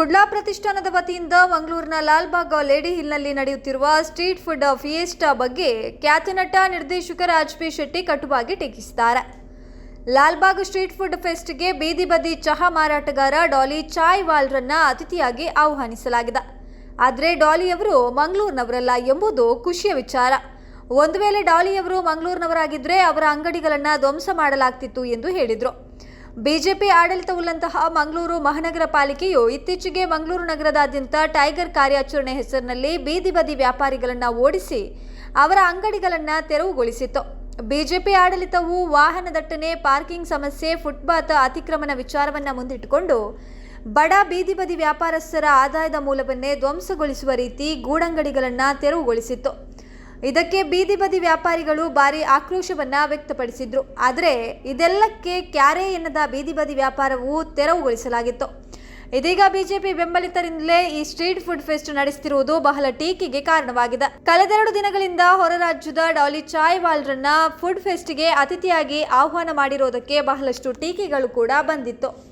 ಕುಡ್ಲಾ ಪ್ರತಿಷ್ಠಾನದ ವತಿಯಿಂದ ಮಂಗಳೂರಿನ ಲಾಲ್ಬಾಗ್ ಲೇಡಿ ಹಿಲ್ನಲ್ಲಿ ನಡೆಯುತ್ತಿರುವ ಸ್ಟ್ರೀಟ್ ಫುಡ್ ಫಿಯೆಸ್ಟಾ ಬಗ್ಗೆ ಖ್ಯಾತನಟ ನಿರ್ದೇಶಕ ರಾಜ್ಪಿ ಶೆಟ್ಟಿ ಕಟುವಾಗಿ ಟೀಕಿಸಿದ್ದಾರೆ. ಲಾಲ್ಬಾಗ್ ಸ್ಟ್ರೀಟ್ ಫುಡ್ ಫೆಸ್ಟ್ಗೆ ಬೀದಿ ಬದಿ ಚಹಾ ಮಾರಾಟಗಾರ ಡಾಲಿ ಚಾಯ್ ವಾಲ್ರನ್ನ ಅತಿಥಿಯಾಗಿ ಆಹ್ವಾನಿಸಲಾಗಿದೆ. ಆದರೆ ಡಾಲಿಯವರು ಮಂಗಳೂರಿನವರಲ್ಲ ಎಂಬುದು ಖುಷಿಯ ವಿಚಾರ. ಒಂದು ವೇಳೆ ಡಾಲಿಯವರು ಮಂಗಳೂರಿನವರಾಗಿದ್ದರೆ ಅವರ ಅಂಗಡಿಗಳನ್ನು ಧ್ವಂಸ ಮಾಡಲಾಗ್ತಿತ್ತು ಎಂದು ಹೇಳಿದರು. ಬಿಜೆಪಿ ಆಡಳಿತವುಳ್ಳಂತಹ ಮಂಗಳೂರು ಮಹಾನಗರ ಪಾಲಿಕೆಯು ಇತ್ತೀಚೆಗೆ ಮಂಗಳೂರು ನಗರದಾದ್ಯಂತ ಟೈಗರ್ ಕಾರ್ಯಾಚರಣೆ ಹೆಸರಿನಲ್ಲಿ ಬೀದಿ ಬದಿ ವ್ಯಾಪಾರಿಗಳನ್ನು ಓಡಿಸಿ ಅವರ ಅಂಗಡಿಗಳನ್ನು ತೆರವುಗೊಳಿಸಿತ್ತು. ಬಿಜೆಪಿ ಆಡಳಿತವು ವಾಹನ ದಟ್ಟಣೆ ಪಾರ್ಕಿಂಗ್ ಸಮಸ್ಯೆ, ಫುಟ್ಪಾತ್ ಅತಿಕ್ರಮಣ ವಿಚಾರವನ್ನು ಮುಂದಿಟ್ಟುಕೊಂಡು ಬಡ ಬೀದಿ ಬದಿ ವ್ಯಾಪಾರಸ್ಥರ ಆದಾಯದ ಮೂಲವನ್ನೇ ಧ್ವಂಸಗೊಳಿಸುವ ರೀತಿ ಗೂಡಂಗಡಿಗಳನ್ನು ತೆರವುಗೊಳಿಸಿತ್ತು. ಇದಕ್ಕೆ ಬೀದಿ ಬದಿ ವ್ಯಾಪಾರಿಗಳು ಭಾರಿ ಆಕ್ರೋಶವನ್ನ ವ್ಯಕ್ತಪಡಿಸಿದ್ರು. ಆದರೆ ಇದೆಲ್ಲಕ್ಕೆ ಕ್ಯಾರೆ ಎನ್ನದ ಬೀದಿ ಬದಿ ವ್ಯಾಪಾರವು ತೆರವುಗೊಳಿಸಲಾಗಿತ್ತು. ಇದೀಗ ಬಿಜೆಪಿ ಬೆಂಬಲಿತರಿಂದಲೇ ಈ ಸ್ಟ್ರೀಟ್ ಫುಡ್ ಫೆಸ್ಟ್ ನಡೆಸುತ್ತಿರುವುದು ಬಹಳ ಟೀಕೆಗೆ ಕಾರಣವಾಗಿದೆ. ಕಳೆದೆರಡು ದಿನಗಳಿಂದ ಹೊರ ರಾಜ್ಯದ ಡಾಲಿ ಚಾಯ್ ವಾಲ್ರನ್ನ ಫುಡ್ ಫೆಸ್ಟ್ಗೆ ಅತಿಥಿಯಾಗಿ ಆಹ್ವಾನ ಮಾಡಿರೋದಕ್ಕೆ ಬಹಳಷ್ಟು ಟೀಕೆಗಳು ಕೂಡ ಬಂದಿತ್ತು.